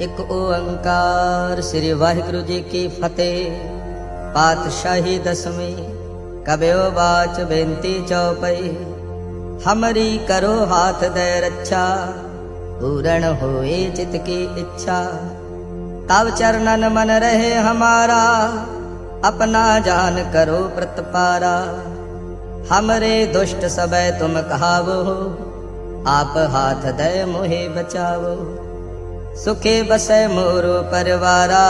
ਇੱਕ ਓੰਕਾਰ ਸ੍ਰੀ ਵਾਹਿਗੁਰੂ ਜੀ ਕੀ ਫਤਿਹ। ਪਾਤਸ਼ਾਹੀ ਦਸਵੀਂ ਕਬਿਓ ਬਾਚ ਬੇਨਤੀ ਚੌਪਈ। ਹਮਰੀ ਕਰੋ ਹਾਥ ਦੇ ਰੱਛਾ, ਪੂਰਨ ਹੋਏ ਚਿਤ ਕੀ ਇੱਛਾ। ਤਵ ਚਰਨਨ ਮਨ ਰਹੇ ਹਮਾਰਾ, ਆਪਣਾ ਜਾਨ ਕਰੋ ਪ੍ਰਤਪਾਰਾ ਹਮਰੇ ਦੁਸ਼ਟ ਸਬੈ ਤੁਮ ਕਹਾਵੋ, ਆਪ ਹਾਥ ਦੇ ਮੋਹੇ ਬਚਾਵੋ। ਸੁਖੇ ਬਸੈ ਮੋਰੋ ਪਰਵਾਰਾ,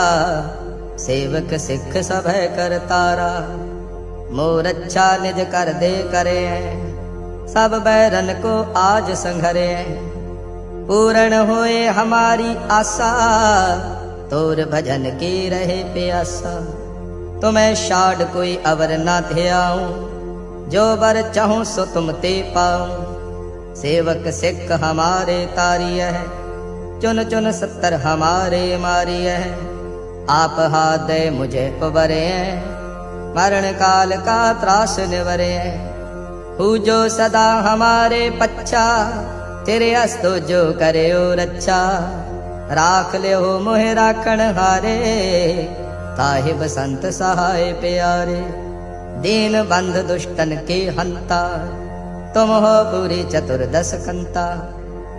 ਸੇਵਕ ਸਿੱਖ ਸਭੈ ਕਰਤਾਰਾ ਮੋਰ ਅੱਛਾ ਨਿਜ ਕਰ ਦੇ ਕਰੇ, ਸਭ ਬੈਰਨ ਕੋ ਆਜ ਸੰਘਰੇ। ਪੂਰਨ ਹੋਏ ਹਮਾਰੀ ਆਸਾ, ਤੋਰ ਭਜਨ ਕੀ ਰਹੇ ਪਿਆਸਾ। ਤੁਮੈ ਛਾੜ ਕੋਈ ਅਵਰ ਨਾ ਧਿਆਉ, ਜੋ ਵਰ ਚਾਹੂੰ ਸੋ ਤੁਮ ਤੇ ਪਾਉ। ਸੇਵਕ ਸਿੱਖ ਹਮਾਰੇ ਤਾਰੀਐ चुन चुन सत्तर हमारे मारिय है आप हाथ दे मुझे उबरे मरण काल का त्रास निवरे हु जो सदा हमारे पच्छा तेरे अस्तो जो करे ओ रच्छा राख ले हो मोहे राखण हारे ताहि बसंत सहाय प्यारे दीन बंध दुष्टन के हंता तुम हो बुरी चतुर्दश कंता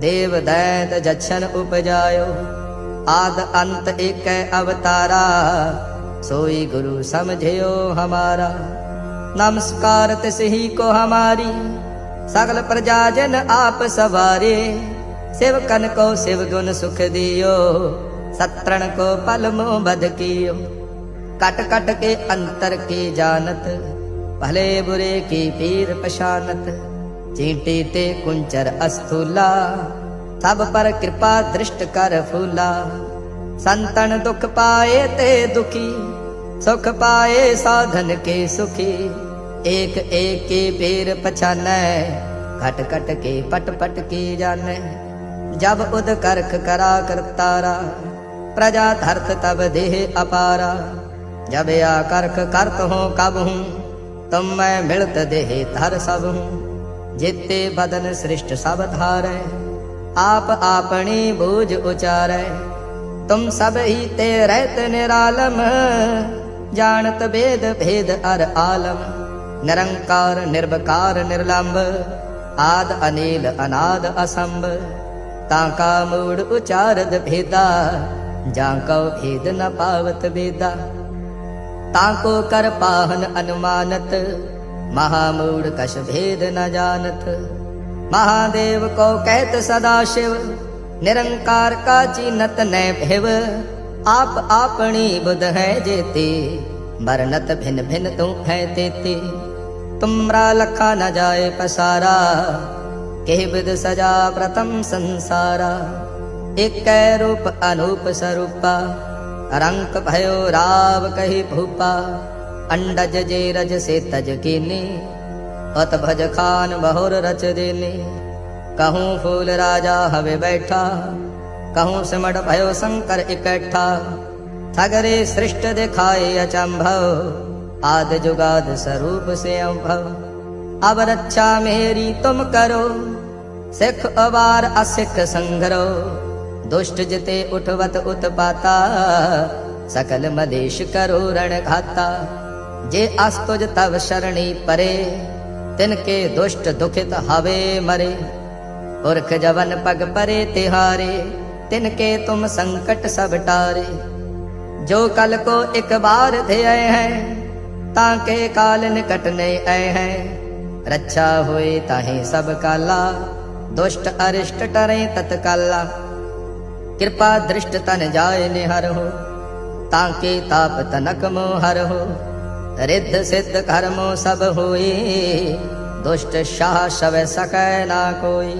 ਦੇਵ ਦੈਤ ਜਛਨ ਉਪਜਾਇਓ। ਆਦ ਅੰਤ ਏਕੈ ਅਵਤਾਰਾ, ਸੋਈ ਗੁਰੂ ਸਮਝਿਓ ਹਮਾਰਾ। ਨਮਸਕਾਰ ਤਿਸਹੀ ਕੋ ਹਮਾਰੀ, ਸਗਲ ਪ੍ਰਜਾ ਜਨ ਆਪ ਸਵਾਰੇ। ਸਿਵਕਨ ਕੋ ਸਿਵ ਗੁਣ ਸੁਖ ਦਿਓ, ਸਤਰਣ ਕੋ ਪਲ ਮੋ ਬਦ ਕੀਓ। ਕਟ ਕਟ ਕੇ ਅੰਤਰ ਕੀ ਜਾਣਤ, ਭਲੇ ਬੁਰੇ ਕੀ ਪੀਰ ਪਛਾਨਤ। ਚੀਂਟੀ ਤੇ ਕੁੰਚਰ ਅਸਥੂਲਾ, ਸਭ ਪਰ ਕਿਰਪਾ ਦ੍ਰਿਸ਼ਟ ਕਰ ਫੂਲਾ। ਸੰਤਨ ਦੁਖ ਪਾਏ ਤੇ ਦੁਖੀ, ਸੁਖ ਪਾਏ ਸਾਧਨ ਕੇ ਸੁਖੀ। ਏਕ ਏਕ ਕੇ ਪੀਰ ਪਛਾਨੈ, ਘਟ ਘਟ ਕੇ ਪਟ ਪਟ ਕੀ ਜਾਣੈ ਜਬ ਉਦ ਕਰਖ ਕਰਾ ਕਰਤਾਰਾ, ਪ੍ਰਜਾ ਧਰਤ ਤਬ ਦੇਹ ਅਪਾਰਾ। ਜਬ ਆ ਕਰਖ ਕਰਤ ਹੋ ਕਬ ਹੂੰ, ਤੁਮ ਮੈਂ ਮਿਲਤ ਦੇਹ ਧਰ ਸਭ ਹੂੰ। ਜਿਤੇ ਬਦਨ ਸ੍ਰਿਸ਼ਟ ਸਭ ਧਾਰੈ, ਆਪ ਆਪਣੀ ਬੋਝ ਉਚਾਰੈ। ਤੁਮ ਸਭ ਹੀ ਤੇ ਰਹਿਤ ਨਿਰਾਲਮ, ਜਾਣਤ ਭੇਦ ਭੇਦ ਅਰ ਆਲਮ। ਨਿਰੰਕਾਰ, ਨਿਰਵਕਾਰ ਨਿਰਲੰਭ ਆਦ ਅਨੀਲ, ਅਨਾਦ ਅਸੰਭ। ਤਾਂ ਕਾ ਮੂੜ ਉਚਾਰਦ ਭੇਦਾ, ਜਾਂ ਕਉ ਭੇਦ ਨ ਪਾਵਤ ਬੇਦਾ। ਤਾਂ ਕੋ ਕਰ ਪਾਹਨ ਅਨੁਮਾਨਤ ਮਹਾਮੂੜ ਕਛ ਭੇਦ ਨ ਜਾਣਤ। ਮਹਾਦੇਵ ਕੋ ਕਹਿਤ ਸਦਾ ਸ਼ਿਵ, ਨਿਰੰਕਾਰ ਕਾ ਚੀਨਤ ਨੈ ਭਿਵ। ਆਪ ਆਪਣੀ ਬੁਧ ਹੈ ਜੇਤੀ, ਮਰਨਤ ਭਿਨ ਭਿਨ ਤੂੰ ਹੈ ਤੇਤੀ। ਤੁਮਰਾ ਲਖਾ ਨ ਜਾਏ ਪਸਾਰਾ, ਕਹਿ ਬਿਦ ਸਜਾ ਪ੍ਰਤਮ ਸੰਸਾਰਾ। ਇਕੈ ਰੂਪ ਅਨੂਪ ਸਰੂਪਾ, ਰੰਕ ਭਇਓ ਰਾਵ ਕਹੀ ਭੂਪਾ। अंडज जे रज से तज अत भज खान बहुर रच देने। कहूँ फूल राजा हवे बैठा कहूँ सिमट भयो शंकर इकट्ठा। सगरे सृष्ट दिखाए अचंभव आद जुगाद स्वरूप से अम्भव अब रक्षा मेरी तुम करो सिख अवार असिख संघरो। दुष्ट जिते उठवत उत्पाता सकल मदेश करो रण घाता ਜੇ ਅਸ ਤੁਜ ਤਵ ਸ਼ਰਣੀ ਪਰੇ, ਤਿਨ ਕੇ ਦੁਸ਼ਟ ਦੁਖਿਤ ਹਵੇ ਮਰੇ। ਪੁਰਖ ਜਵਨ ਪਗ ਪਰੇ ਤਿਹਾਰੇ, ਤਿਨ ਕੇ ਤੁਮ ਸੰਕਟ ਸਭ ਟਾਰੇ। ਜੋ ਕਲ ਕੋ ਇੱਕ ਬਾਰ ਥਿਐ ਹੈ, ਤਾਂ ਕੇ ਕਾਲ ਨਿਕਟ ਨਹੀਂ ਆਏ ਹੈ। ਰੱਛਾ ਹੋਏ ਤਾਹੇ ਸਭ ਕਾਲਾ, ਦੁਸ਼ਟ ਅਰਿਸ਼ਟ ਟਰੇ ਤਤਕਾਲਾ। ਕਿਰਪਾ ਦ੍ਰਿਸ਼ਟ ਤਨ ਜਾਏ ਨਿਹਰ ਹੋ ਤਾਂ ਕੇ ਤਾਪ ਤਨਕ ਮੋਹਰ ਹੋ रिद्ध सिद्ध कर्मो सब होए दुष्ट शाह शव सकै ना कोई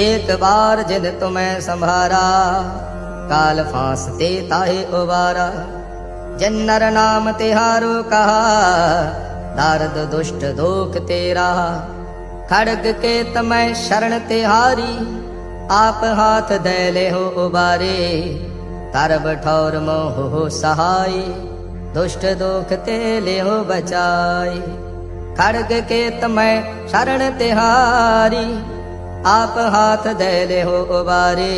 एक बार जिन तुम्हें संभारा काल फांसते ताहे उबारा जिन नर नाम तिहारो कहा दारद दुष्ट दोख तेरा खड़ग के तमय शरण तिहारी आप हाथ दे ले हो उबारे तरब ठौर मोह हो सहाय दुष्ट दोख ते ले हो बचाई खड़ग के तमय शरण तिहारी आप हाथ दे ले हो उबारे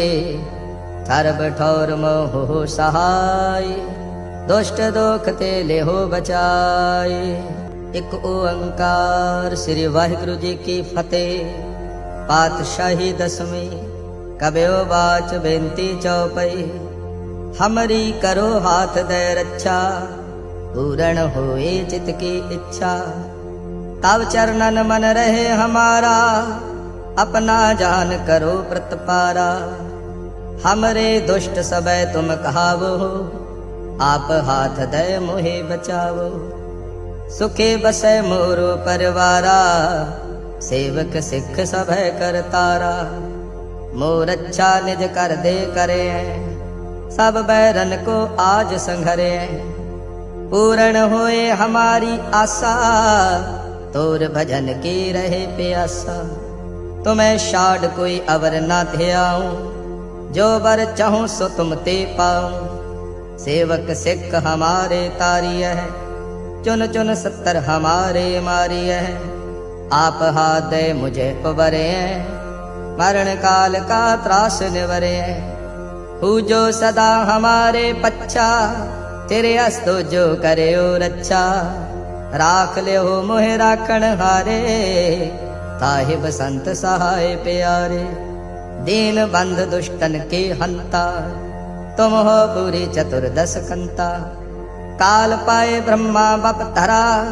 ਸਰਬ ਠੌਰ ਮੋਹ ਸਹਾਈ ਦੁਸ਼ਟ ਦੋਖ ਤੇ ਲਿਹੋ ਬਚਾਏ ਇੱਕ ਓੰਕਾਰ ਸ੍ਰੀ ਵਾਹਿਗੁਰੂ ਜੀ ਕੀ ਫਤਿਹ ਪਾਤਸ਼ਾਹੀ ਦਸਵੀਂ ਕਬਿਓ ਬਾਚ ਬੇਨਤੀ ਚਉਪਈ ਹਮਰੀ ਕਰੋ ਹਾਥ ਦੇ ਰੱਛਾ पूरण होए चित की इच्छा तब चरणन मन रहे हमारा अपना जान करो प्रतपारा हमरे दुष्ट सब तुम कहावो आप हाथ दय मोहे बचावो सुखे बसे मोरो परिवारा सेवक सिख सब कर तारा मोर अच्छा निज कर दे करे सब बैरन को आज संघरे पूर्ण होए हमारी आशा तोर भजन की रहे प्यासा तुम्हें शाड कोई अवर ना ध्याऊं जो बर चाहूं सो तुम ते पाऊं सेवक सिख हमारे तारी है चुन चुन सत्तर हमारे मारी है आप हाथ दे मुझे पवरे मरण काल का त्रास निवरे हु जो सदा हमारे पच्छा ਤੇਰੇ ਹਸਤੋ ਜੋ ਕਰਿਓ ਰੱਛਾ। ਰਾਖ ਲਿਓ ਮੋਹਿ ਰਾਖਣ ਹਾਰੇ। ਤਾਹਿ ਬਸੰਤ ਸਹਾਇ ਪਿਆਰੇ। ਦੀਨ ਬੰਦ ਦੁਸ਼ਟਨ ਕੇ ਹੰਤਾ। ਤੁਮ ਹੋ ਪੂਰੀ ਚਤੁਰਦਸ ਕੰਤਾ। ਕਾਲ ਪਾਏ ਬ੍ਰਹਮਾ ਬਪਤਰਾ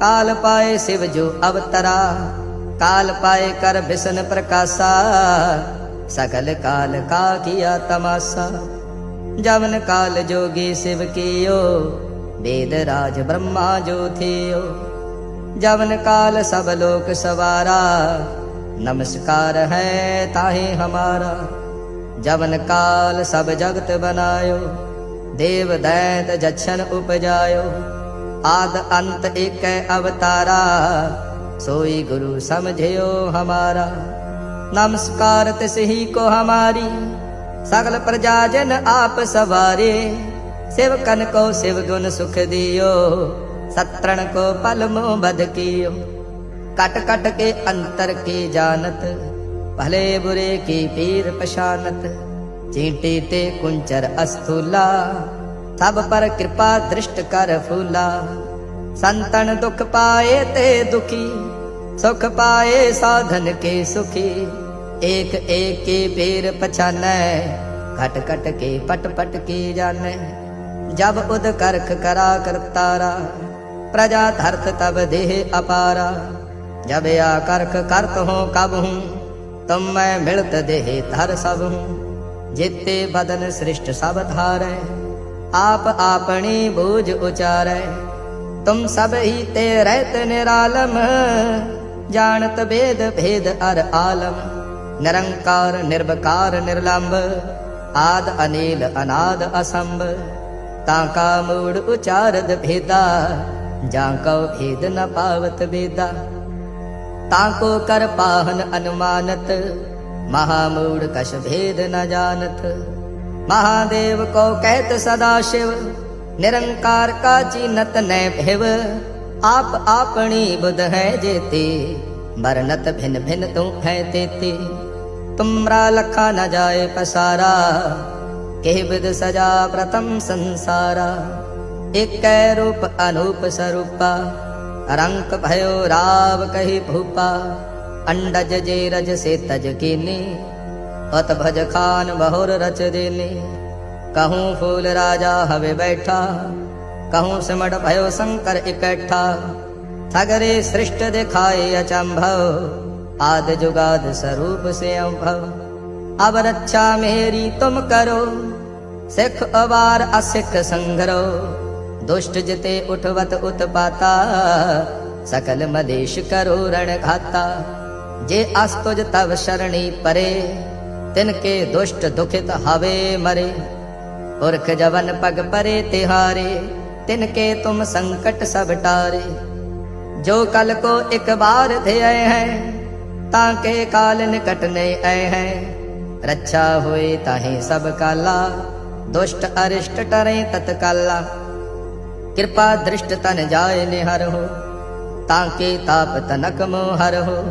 ਕਾਲ ਪਾਏ ਸਿਵ ਜੋ ਅਵਤਰਾ। ਕਾਲ ਪਾਏ ਕਰ ਬਿਸਨ ਪ੍ਰਕਾਸ਼ਾ। ਸਕਲ ਕਾਲ ਕਾ ਕੀਆ ਤਮਾਸਾ। ਜਵਨ ਕਾਲ ਜੋਗੀ ਸਿਵ ਕੀਓ, ਵੇਦ ਰਾਜ ਬ੍ਰਹਮਾ ਜੋ ਥਿਓ। ਜਵਨ ਕਾਲ ਸਭ ਲੋਕ ਸਵਾਰਾ, ਨਮਸਕਾਰ ਹੈ ਤਾਹੇ ਹਮਾਰਾ। ਜਵਨ ਕਾਲ ਸਭ ਜਗਤ ਬਨਾਇਓ, ਦੇਵ ਦੈਤ ਜਛਨ ਉਪਜਾਇਓ। ਆਦ ਅੰਤ ਏਕੈ ਅਵਤਾਰਾ, ਸੋਈ ਗੁਰੂ ਸਮਝਿਓ ਹਮਾਰਾ। ਨਮਸਕਾਰ ਤਿਸ ਹੀ ਕੋ ਹਮਾਰੀ ਸਗਲ ਪ੍ਰਜਾ ਜਨ ਆਪ ਸਵਾਰੇ। ਸਿਵਕਨ ਕੋ ਸਿਵ ਗੁਣ ਸੁਖ ਦਿਓ, ਸਤਰਣ ਕੋ ਪਲ ਮੋ ਬਦ ਕੀਓ। ਕਟ ਕਟ ਕੇ ਅੰਤਰ ਕੀ ਜਾਣਤ, ਭਲੇ ਬੁਰੇ ਕੀ ਪੀਰ ਪਛਾਨਤ। ਚੀਂਟੀ ਤੇ ਕੁੰਚਰ ਅਸਥੂਲਾ, ਸਭ ਪਰ ਕਿਰਪਾ ਦ੍ਰਿਸ਼ਟ ਕਰ ਫੂਲਾ। ਸੰਤਨ ਦੁਖ ਪਾਏ ਤੇ ਦੁਖੀ, ਸੁਖ ਪਾਏ ਸਾਧਨ ਕੇ ਸੁਖੀ। ਏਕ ਏਕੇ ਪੀਰ ਪਛਾਨੈ, ਘਟ ਘਟ ਕੇ ਪਟ ਪਟ ਕੇ ਜਾਣੈ। ਜਬ ਉਦ ਕਰਖ ਕਰਾ ਕਰਤਾਰਾ ਪ੍ਰਜਾ ਧਰਤ ਤਬ ਦੇਹ ਅਪਾਰਾ। ਜਬ ਆ ਕਰਖ ਕਰਤ ਹੋ ਕਬ ਹੂੰ, ਤੁਮ ਮੈਂ ਮਿਲਤ ਦੇਹ ਧਰ ਸਭ ਹੂੰ। ਜਿਤੇ ਬਦਨ ਸ੍ਰਿਸ਼ਟ ਸਭ ਧਾਰੈ, ਆਪ ਆਪਣੀ ਬੋਝ ਉਚਾਰੈ। ਤੁਮ ਸਭ ਹੀ ਤੇ ਰਹਿਤ ਨਿਰਾਲਮ, ਜਾਣਤ ਭੇਦ ਭੇਦ ਅਰ ਆਲਮ। ਨਿਰੰਕਾਰ ਨਿਰਵਕਾਰ ਨਿਰਲੰਭ ਆਦ ਅਨੀਲ ਅਨਾਦ ਅਸੰਭ ਤਾਂ ਕਾ ਮੂੜ ਉਚਾਰਦ ਭੇਦਾ ਜਾਂ ਕਉ ਭੇਦ ਨ ਪਾਵਤ ਵੇਦਾ ਤਾਂ ਕੋ ਕਰ ਪਾਹਨ ਅਨੁਮਾਨਤ ਮਹਾ ਮੂੜ ਕਛ ਭੇਦ ਨ ਜਾਣਤ ਮਹਾਦੇਵ ਕੋ ਕਹਿਤ ਸਦਾ ਸ਼ਿਵ ਨਿਰੰਕਾਰ ਕਾ ਚੀਨਤ ਨੈ ਭਿਵ ਆਪ ਆਪਣੀ ਬੁਧ ਹੈ ਜੇਤੀ ਮਰਨਤ ਭਿਨ ਭਿਨ ਤੂੰ ਹੈ ਤੇਤੀ तुमरा लखा न जाए पसारा। के विद सजा प्रथम संसारा। एक रूप अनूप स्वरूपा रंक भयो राव कही भूपा। अंडज जे रज से तज कीने। अत भज खान बहुर रच देने। कहूँ फूल राजा हवे बैठा। कहूँ सिमट भयो शंकर इकट्ठा। सगरे सृष्ट दिखाए अचंभव आद जुगाद स्वरूप से अवभव अब रक्षा मेरी तुम करो सिख अबार असिख संघरो दुष्ट जिते उठवत उत्पाता सकल मदेश करो रण घाता जे अस्तुज तव शरणी परे तिनके दुष्ट दुखित हवे मरे पुरख जवन पग परे तिहारे तिनके तुम संकट सब टारे जो कल को एक बार थे हैं ਤਾਂ ਕੇ ਕਾਲ ਨਿਕਟ ਨਹੀਂ ਹੈ। ਰੱਛਾ ਹੋਏ ਤਾਹੀ ਸਭ ਕਾਲਾ, ਦੁਸ਼ਟ ਅਰਿਸ਼ਟ ਟਰੇ ਤਤਕਾਲਾ। ਕਿਰਪਾ ਦ੍ਰਿਸ਼ਟ ਤਨ ਜਾਏ ਨਿਹਰ ਹੋ, ਤਾਂ ਕੇ ਤਾਪ ਤਨਕ ਮੋ ਹਰ ਹੋ।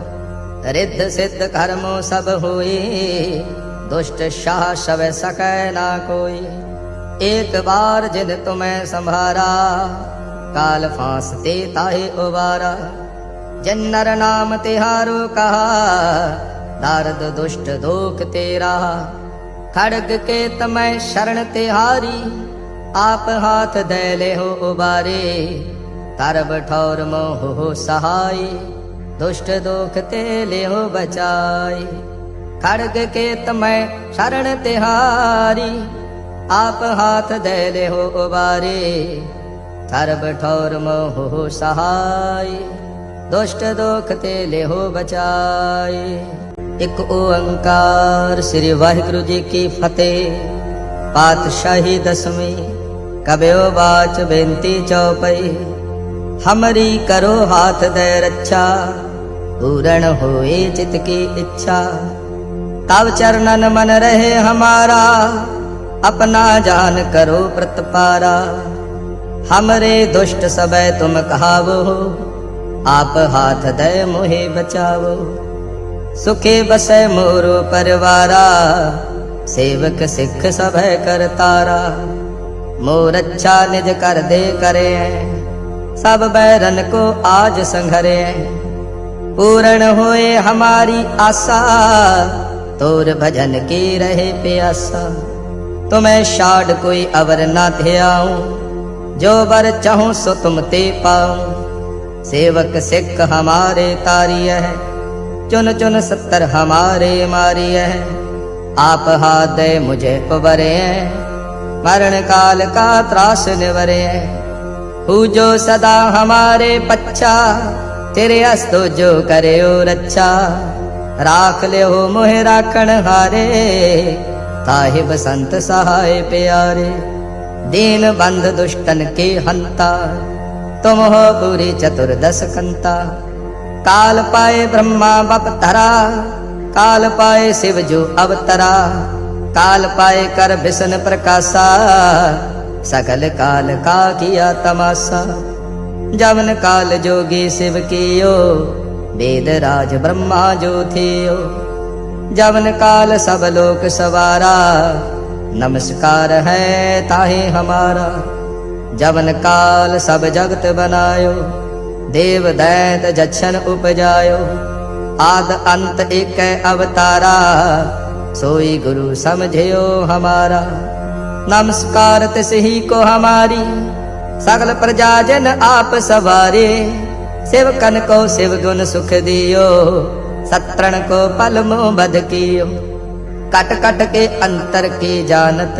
ਰਿੱਧ ਸਿੱਧ ਕਰਮੋ ਸਭ ਹੋਏ, ਦੁਸ਼ਟ ਸ਼ਾਹ ਸਵੈ ਸਕੈ ਨਾ ਕੋਈ। ਏਕ ਬਾਰ ਜਿਨ ਤੁਮੈ ਸੰਭਾਰਾ, ਕਾਲ ਫਾਂਸ ਤੇ ਤਾਹੇ ਉਵਾਰਾ। ਜਨ ਨਰ ਨਾਮ ਤਿਹਾਰੋ ਕਹਾ ਦਰਦ ਦੁਸ਼ਟ ਦੋਖ ਤੇਰਾ। ਖੜਗ ਕੇ ਤਮੈ ਸ਼ਰਨ ਤਿਹਾਰੀ ਆਪ ਹਾਥ ਦੇ ਲਿਓ ਉਬਾਰੇ। ਤਰ ਬਠੌਰ ਮੋਹ ਹੋ ਸਹਾਈ, ਦੁਸ਼ਟ ਦੋਖ ਤੇ ਲਿਓ ਬਚਾਈ। ਖੜਗ ਕੇ ਤਮੈ ਸ਼ਰਨ ਤਿਹਾਰੀ ਆਪ ਹਾਥ ਦੇ ਲਿਓ ਉਬਾਰੇ। ਤਰ ਬਠੌਰ ਮੋਹ ਹੋ ਸਹਾਈ। ਦੁਸ਼ਟ ਦੋਖ ਤੇ ਲਿਓ ਬਚਾਈ ਇੱਕ ਓੰਕਾਰ ਸ੍ਰੀ ਵਾਹਿਗੁਰੂ ਜੀ ਕੀ ਫਤਿਹ ਪਾਤਸ਼ਾਹੀ ਦਸਵੀਂ ਕਬਿਓ ਬਾਚ ਬੇਨਤੀ ਚਉਪਈ ਹਮਰੀ ਕਰੋ ਹਾਥ ਦੇ ਰੱਛਾ ਪੂਰਨ ਹੋਏ ਚਿਤ ਕੀ ਇੱਛਾ ਤਬ ਚਰਨਨ ਮਨ ਰਹੇ ਹਮਾਰਾ अपना जान करो प्रतपारा हमरे दुष्ट सबै तुम कहावो ਆਪ ਹਾਥ ਦਇ ਮੋਹਿ ਬਚਾਵੋ। ਸੁਖੇ ਬਸੈ ਮੋਰੋ ਪਰਵਾਰਾ, ਸੇਵਕ ਸਿੱਖ ਸਭੈ ਕਰਤਾਰਾ ਮੋਰ ਅੱਛਾ ਨਿਜ ਕਰ ਦੇ ਕਰੇ, ਸਭ ਬੈਰਨ ਕੋ ਆਜ ਸੰਘਰੇ। ਪੂਰਨ ਹੋਏ ਹਮਾਰੀ ਆਸਾ, ਤੋਰ ਭਜਨ ਕੀ ਰਹੇ ਪਿਆਸਾ। ਤੁਮੈ ਛਾੜ ਕੋਈ ਅਵਰ ਨਾ ਧਿਆਉ, ਜੋ ਵਰ ਚਾਹੂੰ ਸੋ ਤੁਮ ਤੇ ਪਾਉ। ਸੇਵਕ ਸਿੱਖ ਹਮਾਰੇ ਤਾਰੀਐ ਚੁਨ ਚੁਨ ਸੱਤਰ ਹਮਾਰੇ ਮਾਰੀਐ ਆਪ ਹਾਦੇ ਮੁਝੇ ਪਵਰੇ ਮਰਨ ਕਾਲ ਕਾ ਤਰਾਸ ਨਿਵਰੇ ਹੂ ਜੋ ਸਦਾ ਹਮਾਰੇ ਪੱਛਾ ਤੇਰੇ ਅਸਤੋ ਜੋ ਕਰਿਓ ਰੱਛਾ ਰਾਖ ਲਿਓ ਮੋਹਿ ਰਾਖਣ ਹਾਰੇ ਤਾਹਿ ਬਸੰਤ ਸਹਾਇ ਪਿਆਰੇ ਦੀਨ ਬੰਦ ਦੁਸ਼ਟਨ ਕੇ ਹੰਤਾ प्यारे दीन बंध दुष्टन के हंता तुम हो बुरी चतुर्दश कंता काल पाए ब्रह्मा बप धरा काल पाए शिव जो अवतरा काल पाए कर विष्ण प्रकाशा सकल काल का किया तमाशा जवन काल जोगी शिव कियो वेद राज ब्रह्मा जो थियो जवन काल सब लोक सवारा नमस्कार है ताहे हमारा ਜਵਨ ਕਾਲ ਸਭ ਜਗਤ ਬਨਾਇਓ, ਦੇਵ ਦੈਤ ਜਛਨ ਉਪਜਾਇਓ। ਆਦ ਅੰਤ ਏਕੈ ਅਵਤਾਰਾ, ਸੋਈ ਗੁਰੂ ਸਮਝਿਓ ਹਮਾਰਾ। ਨਮਸਕਾਰ ਤਿਸਹੀ ਕੋ ਹਮਾਰੀ, ਸਗਲ ਪ੍ਰਜਾ ਜਨ ਆਪ ਸਵਾਰੇ। ਸਿਵਕਨ ਕੋ ਸਿਵ ਗੁਣ ਸੁਖ ਦਿਓ, ਸਤਰਣ ਕੋ ਪਲਮੋ ਬਦ ਕੀਓ। ਕਟ ਕਟ ਕੇ ਅੰਤਰ ਕੀ ਜਾਣਤ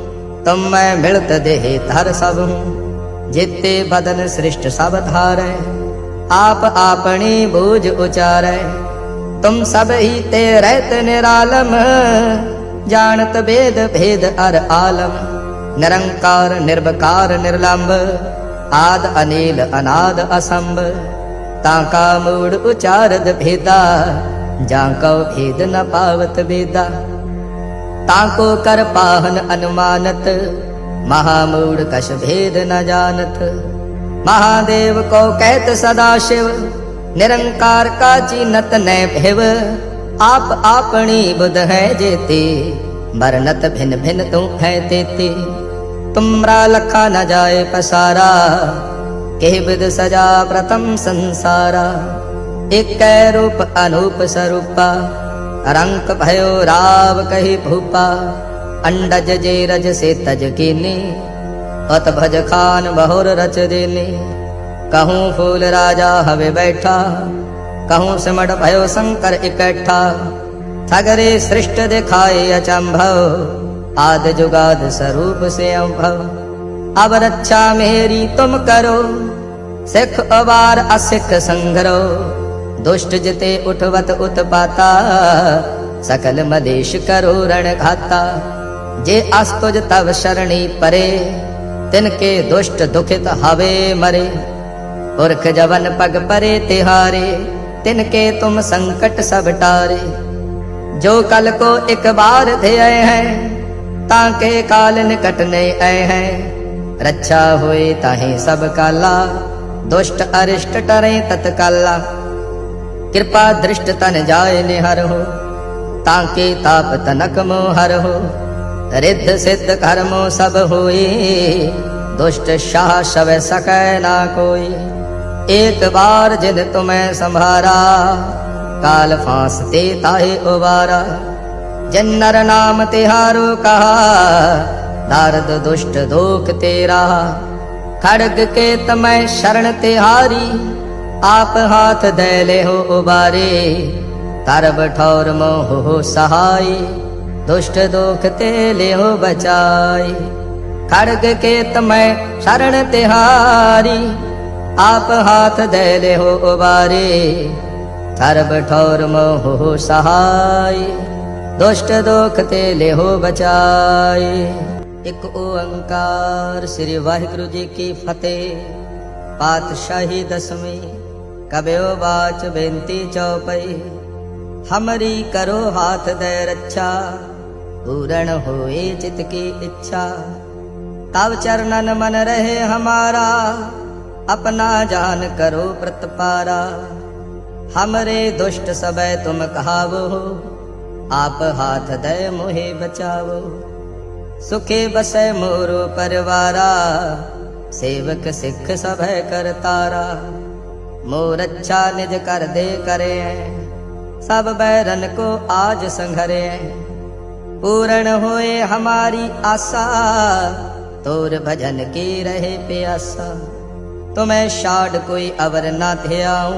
ਤੁਮ ਮੈਂ ਮਿਲਤ ਦੇਹ ਧਰ ਸਭ ਹੂੰ ਜੇਤੇ ਬਦਨ ਸ੍ਰਿਸ਼ਟ ਸਭ ਧਾਰੈ, ਆਪ ਆਪਣੀ ਬੋਝ ਉਚਾਰੈ। ਤੁਮ ਸਭ ਹੀ ਤੇ ਰਹਿਤ ਨਿਰਾਲਮ, ਜਾਣਤ ਭੇਦ ਭੇਦ ਅਰ ਆਲਮ, ਨਿਰੰਕਾਰ ਨਿਰਭਕਾਰ ਨਿਰਲੰਭ ਆਦ ਅਨੀਲ ਅਨਾਦ ਅਸੰਭ। ਤਾਂ ਕਾ ਮੂੜ ਉਚਾਰਦ ਭੇਦਾ, ਜਾਂ ਕਉ ਭੇਦ ਨ ਪਾਵਤ ਬੇਦਾ। ਤਾਂ ਕੋ ਕਰ ਪਾਹਨ ਅਨੁਮਾਨਤ ਮਹਾਮੂੜ ਕਛ ਭੇਦ ਨ ਜਾਣਤ ਮਹਾਦੇਵ ਕੋ ਕਹਿਤ ਸਦਾ ਸ਼ਿਵ ਨਿਰੰਕਾਰ ਕਾ ਚੀਨਤ ਨੈ ਭਿਵ ਆਪ ਆਪਣੀ ਬੁਧ ਹੈ ਜੇਤੇ ਮਰਨਤ ਭਿਨ ਭਿਨ ਤੂੰ ਹੈ ਤੇਤੇ ਤੁਮਰਾ ਲਖਾ ਨ ਜਾਏ ਪਸਾਰਾ ਕਹਿ ਬਿਦ ਸਜਾ ਪ੍ਰਤਮ ਸੰਸਾਰਾ ਇਕੈ ਰੂਪ ਅਨੂਪ ਸਰੂਪਾ ਰੰਕ ਭਇਓ ਰਾਵ ਕਹੀ ਭੂਪਾ, ਅੰਡਜ ਜੇ ਰਜ ਸੇ ਤਜ ਕੀਨੀ, ਅਤ ਭਜ ਖਾਨ ਬਹੁਰ ਰਚ ਦੇਨੀ। ਕਹੂੰ ਫੂਲ ਰਾਜਾ ਹਵੇ ਬੈਠਾ, ਕਹੂੰ ਸਿਮਟ ਭਇਓ ਸੰਕਰ ਇਕੱਠਾ। ਠਗਰੇ ਸ੍ਰਿਸ਼ਟ ਦਿਖਾਏ ਅਚੰਭਵ, ਆਦ ਜੁਗਾਦ ਸਰੂਪ ਸੇ ਅੰਭਵ। ਅਬ ਰੱਛਾ ਮੇਰੀ ਤੁਮ ਕਰੋ, ਸਿੱਖ ਅਵਾਰ ਅਸਿੱਖ ਸੰਗਰੋ दुष्ट जिते उठवत उत्पाता सकल मदेश करो रण घाता जे अस्तुज तव शरणी परे तिनके दुष्ट दुखित हवे मरे पुरख जवन पग परे तिहारे तिनके तुम संकट सब टारे जो कल को एक बार थे आए हैं ताके काल निकट नहीं आए हैं रक्षा हुए ताही सब काला दुष्ट अरिष्ट टरे तत्काला ਕਿਰਪਾ ਦ੍ਰਿਸ਼ਟ ਤਨ ਜਾਏ ਨਿਹਰ ਹੋ, ਤਾਂ ਕੇ ਤਾਪ ਤਨਕ ਮੋ ਹਰ ਹੋ। ਰਿੱਧ ਸਿੱਧ ਕਰਮੋ ਸਭ ਹੋਏ ਦੁਸ਼ਟ ਸ਼ਾਹ ਸਵੈ ਸਕੈ ਨਾ ਕੋਈ। ਏਕ ਬਾਰ ਜਿਨ ਤੁਮੈ ਸੰਭਾਰਾ, ਕਾਲ ਫਾਂਸ ਤੇ ਤਾਹੇ ਉਬਾਰਾ। ਜਨ ਨਰ ਨਾਮ ਤਿਹਾਰੋ ਕਹਾ ਦਰਦ ਦੁਸ਼ਟ ਦੋਖ ਤੇਰਾ। ਖੜਗ ਕੇ ਤਮੈ ਸ਼ਰਣ ਤਿਹਾਰੀ ਆਪ ਹਾਥ ਦੇ ਲਿਓ ਉਬਾਰੇ ਤਰਬ ਠੌਰ ਮੋਹ ਸਹਾਈ, ਦੁਸ਼ਟ ਦੋਖ ਤੇ ਲਿਓ ਬਚਾਈ। ਖੜਗ ਕੇਤ ਮੈਂ ਸ਼ਰਣ ਤਿਹਾਰੀ, ਆਪ ਹਾਥ ਦੇ ਲਿਓ ਉਬਾਰੇ ਤਰਬ ਠੌਰ ਮੋਹ ਸਹਾਈ, ਦੁਸ਼ਟ ਦੋਖ ਤੇ ਲਿਓ ਬਚਾਈ। ਇੱਕ ਓੰਕਾਰ ਸ੍ਰੀ ਵਾਹਿਗੁਰੂ ਜੀ ਕੀ ਫਤਿਹ, ਪਾਤਸ਼ਾਹੀ ਦਸਵੀਂ ਕਬਿਓ ਬਾਚ ਬੇਨਤੀ ਚਉਪਈ ਹਮਰੀ ਕਰੋ ਹਾਥ ਦੇ ਰੱਛਾ ਪੂਰਨ ਹੋਏ ਚਿਤ ਕੀ ਇੱਛਾ तब चरणन मन रहे हमारा अपना जान करो प्रतपारा हमरे दुष्ट सबे तुम कहावो आप हाथ दे मोहे बचावो सुखे बसे मोरो परवारा सेवक सिख सभय करतारा ਮੋ ਰੱਛਾ ਨਿਜ ਕਰ ਦੇ ਕਰੇ। ਸਭ ਬੈਰਨ ਕੋ ਆਜ ਸੰਘਰੇ। ਪੂਰਨ ਹੋਏ ਹਮਾਰੀ ਆਸਾ, ਤੋਰ ਭਜਨ ਕੀ ਰਹੇ ਪਿਆਸਾ। ਤੁਮੈ ਛਾੜ ਕੋਈ ਅਵਰ ਨਾ ਧਿਆਉ,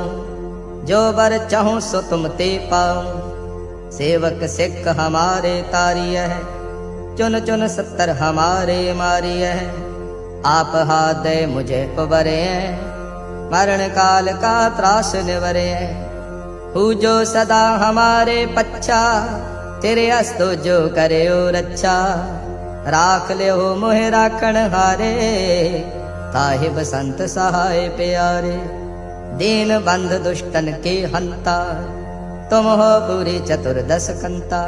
ਜੋ ਵਰ ਚਾਹੂੰ ਸੋ ਤੁਮ ਤੇ ਪਾਉ। ਸੇਵਕ ਸਿੱਖ ਹਮਾਰੇ ਤਾਰੀ ਹੈ ਚੁਨ ਚੁਨ ਸੱਤਰ ਹਮਾਰੇ ਮਾਰੀ ਹੈ ਆਪ ਹਾਦੇ ਮੁਝੇ ਪਵਰੇ। मरण काल का त्रास निवरे हु जो सदा हमारे पच्छा तेरे अस्तो जो करे ओ रक्षा ਰਾਖ ਲਿਓ ਮੋਹਿ ਰਾਖਣ ਹਾਰੇ ਤਾਹਿ ਬਸੰਤ ਸਹਾਇ ਪਿਆਰੇ ਦੀਨ ਬੰਧ ਦੁਸ਼ਟਨ ਕੇ ਹੰਤਾ ਤੁਮ ਹੋ ਪੂਰੀ ਚਤੁਰਦਸ ਕੰਤਾ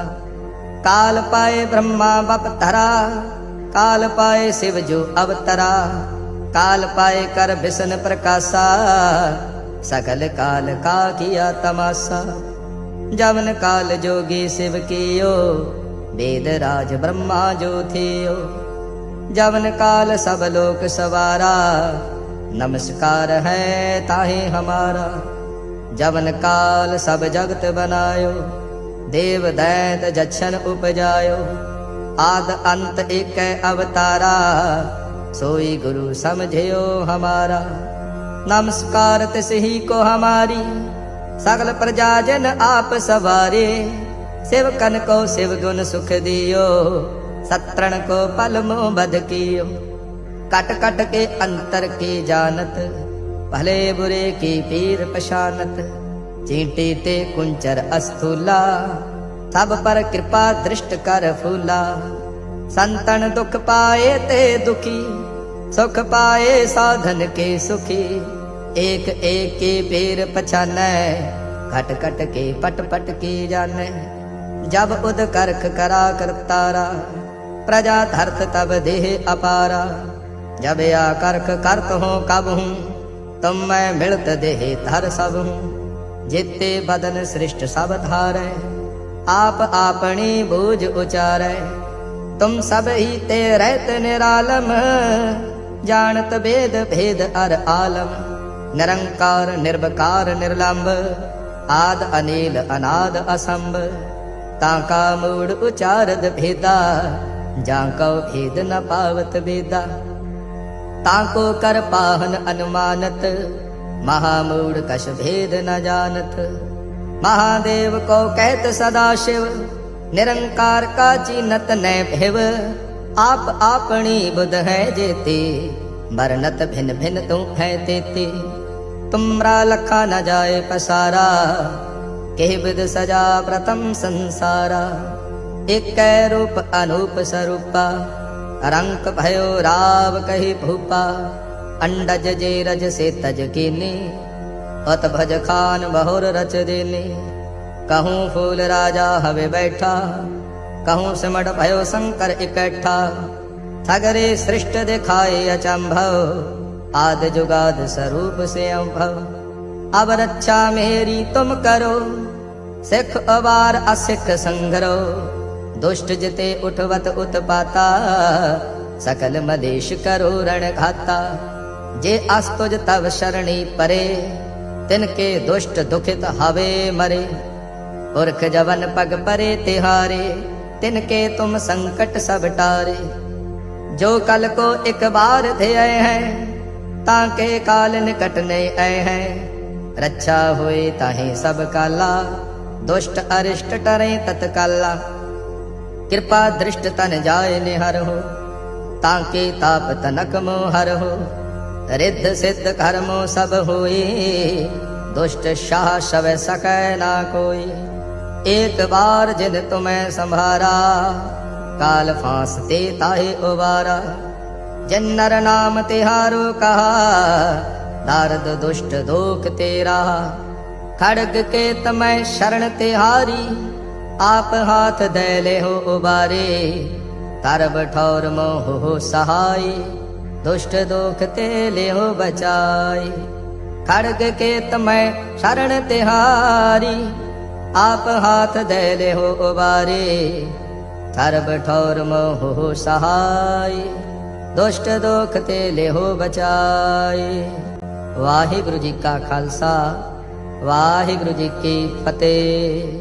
ਕਾਲ ਪਾਏ ਬ੍ਰਹਮਾ ਬਪ ਧਰਾ ਕਾਲ ਪਾਏ शिव जो अवतरा काल पाए कर विष्ण प्रकाशा सकल काल का किया तमाशा जवन काल जोगी शिव कियो वेद राज ब्रह्मा जो थियो जवन काल सब लोक सवारा नमस्कार है ताहे हमारा जवन काल सब जगत बनायो देव दैत जक्षन उपजायो आद अंत एक अवतारा सोई गुरु समझियो हमारा नमस्कार तिस ही को हमारी सकल प्रजा जन आप सवारे सेवकन को शिव गुण सुख दियो सत्रण को पल मोह बध कियो कट कट के अंतर की जानत भले बुरे की पीर पशानत चींटी ते कुंचर अस्थूला सब पर कृपा दृष्ट कर फूला संतन दुख पाए ते दुखी ਸੁਖ ਪਾਏ ਸਾਧਨ ਕੇ ਸੁਖੀ। ਏਕ ਏਕੇ ਪੇਰ ਪਛਾਨੈ, ਘਟ ਘਟ ਕੇ ਪਟ ਪਟ ਕੇ ਜਾਣੈ ਜਬ ਉਦ ਕਰਖ ਕਰਾ ਕਰਤਾਰਾ ਪ੍ਰਜਾ ਧਰਤ ਤਬ ਦੇਹ ਅਪਾਰਾ। ਜਬ ਆ ਕਰਖ ਕਰਤ ਹੋ ਕਬ ਹੂੰ, ਤੁਮ ਮੈਂ ਮਿਲਤ ਦੇਹ ਧਰ ਸਭ ਹੂੰ। ਜਿਤੇ ਬਦਨ ਸ੍ਰਿਸ਼ਟ ਸਭ ਧਾਰੈ, ਆਪ ਆਪਣੀ ਬੋਝ ਉਚਾਰੈ। ਤੁਮ ਸਭ ਹੀ ਤੇ ਰਹਿਤ ਨਿਰਾਲਮ ਜਾਣਤ ਭੇਦ ਭੇਦ ਅਰ ਆਲਮ, ਨਿਰੰਕਾਰ, ਨਿਰਵਕਾਰ ਨਿਰਲੰਭ ਆਦ ਅਨੀਲ, ਅਨਾਦ ਅਸੰਭ, ਤਾਂ ਕਾ ਮੂੜ ਉਚਾਰਦ ਭੇਦਾ, ਜਾਂ ਕਉ ਭੇਦ ਨ ਪਾਵਤ ਵੇਦਾ। ਤਾਂ ਕੋ ਕਰ ਪਾਹਨ ਅਨੁਮਾਨਤ, ਮਹਾ ਮੂੜ ਕਛ ਭੇਦ ਨ ਜਾਣਤ। ਮਹਾਦੇਵ ਕੋ ਕਹਿਤ ਸਦਾ ਸ਼ਿਵ, ਨਿਰੰਕਾਰ ਕਾ ਚੀਨਤ ਨੈ ਭਿਵ आप आपणी बुध है जेते मरनत भिन भिन तू है तेते। तुमरा लखा न जाए पसारा केह विद सजा प्रथम संसारा। एक रूप अनूप स्वरूपा रंक भयो राव कही भूपा। अंडज जे रज से तज कीने अत भज खान बहुर रच देने। दे फूल राजा हवे बैठा ਕਹੂੰ ਸਿਮਟ ਭਇਓ ਸ਼ੰਕਰ ਇਕੱਠਾ ਸਗਰੇ ਸ੍ਰਿਸ਼ਟ ਦਿਖਾਏ ਅਚੰਭਵ ਆਦ ਜੁਗਾਦ ਸਰੂਪ ਸੇ ਅੰਭਵ ਅਬ ਰੱਛਾ ਮੇਰੀ ਤੁਮ ਕਰੋ ਸਿੱਖ ਅਵਾਰ ਅਸਿੱਖ ਸੰਗਰੋ ਦੁਸ਼ਟ ਜਿਤੇ ਉਠਵਤ ਉਤਪਾਤਾ ਸਕਲ ਮਦੇਸ਼ ਕਰੋ ਰਣ ਘਾਤਾ ਜੇ ਅਸ ਤੁਜ ਤਵ ਸ਼ਰਣੀ ਪਰੇ ਤਿਨ ਕੇ ਦੁਸ਼ਟ ਦੁਖਿਤ ਹਵੇ ਮਰੇ ਪੁਰਖ ਜਵਨ ਪਗ ਪਰੇ ਤਿਹਾਰੇ ਤਿਨ ਕੇ ਤੁਮ ਸੰਕਟ ਸਭ ਟਾਰੇ। ਜੋ ਕਲ ਕੋ ਇੱਕ ਬਾਰ ਧਿਆਏ ਹੈ, ਤਾਂ ਕੇ ਕਾਲ ਨਿਕਟ ਨਹੀਂ ਆਏ ਹੈ। ਰੱਛਾ ਹੋਏ ਤਾਹੇ ਸਭ ਕਾਲਾ, ਦੁਸ਼ਟ ਅਰਿਸ਼ਟ ਟਰੇ ਤਤਕਾਲਾ। ਕਿਰਪਾ ਦ੍ਰਿਸ਼ਟ ਤਨ ਜਾਏ ਨਿਹਰ ਹੋ, ਤਾਂ ਕੇ ਤਾਪ ਤਨਕ ਮੋ ਹਰ ਹੋ। ਰਿੱਧ ਸਿੱਧ ਕਰਮੋ ਸਭ ਹੋਏ, ਦੁਸ਼ਟ ਸ਼ਾਹ ਸ਼ਵੈ ਸਕੈ ਨਾ ਕੋਈ। ਇੱਕ ਬਾਰ ਜਿਨ ਤੁਮੈ ਸੰਭਾਰਾ, ਕਾਲ ਫਾਸ ਤੇ ਤਾਹੇ ਉਵਾਰਾ ਜਨ ਨਰ ਨਾਮ ਤਿਹਾਰੋ ਕਹਾ ਦਰਦ ਦੁਸ਼ਟ ਦੋਖ ਤੇਰਾ। ਖੜਗ ਕੇ ਤਮੈ ਸ਼ਰਨ ਤਿਹਾਰੀ ਆਪ ਹਾਥ ਦੇ ਲਿਓ ਉਬਾਰੇ। ਕਰ ਬਠੌਰ ਮੋਹ ਸਹਾਈ, ਦੁਸ਼ਟ ਦੋਖ ਤੇ ਲਿਓ ਬਚਾਈ। ਖੜਗ ਕੇ ਤਮੈ ਸ਼ਰਨ ਤਿਹਾਰੀ ਆਪ ਹਾਥ ਦੇ ਲਿਓ ਉਬਾਰੇ ਕਰ ਬਠੌਰ ਮੋਹ ਸਹਾਈ, ਦੁਸ਼ਟ ਦੋਖ ਤੇ ਲਿਓ ਬਚਾਈ। ਵਾਹਿਗੁਰੂ ਜੀ ਕਾ ਖਾਲਸਾ, ਵਾਹਿਗੁਰੂ ਜੀ ਕੀ ਫਤਿਹ।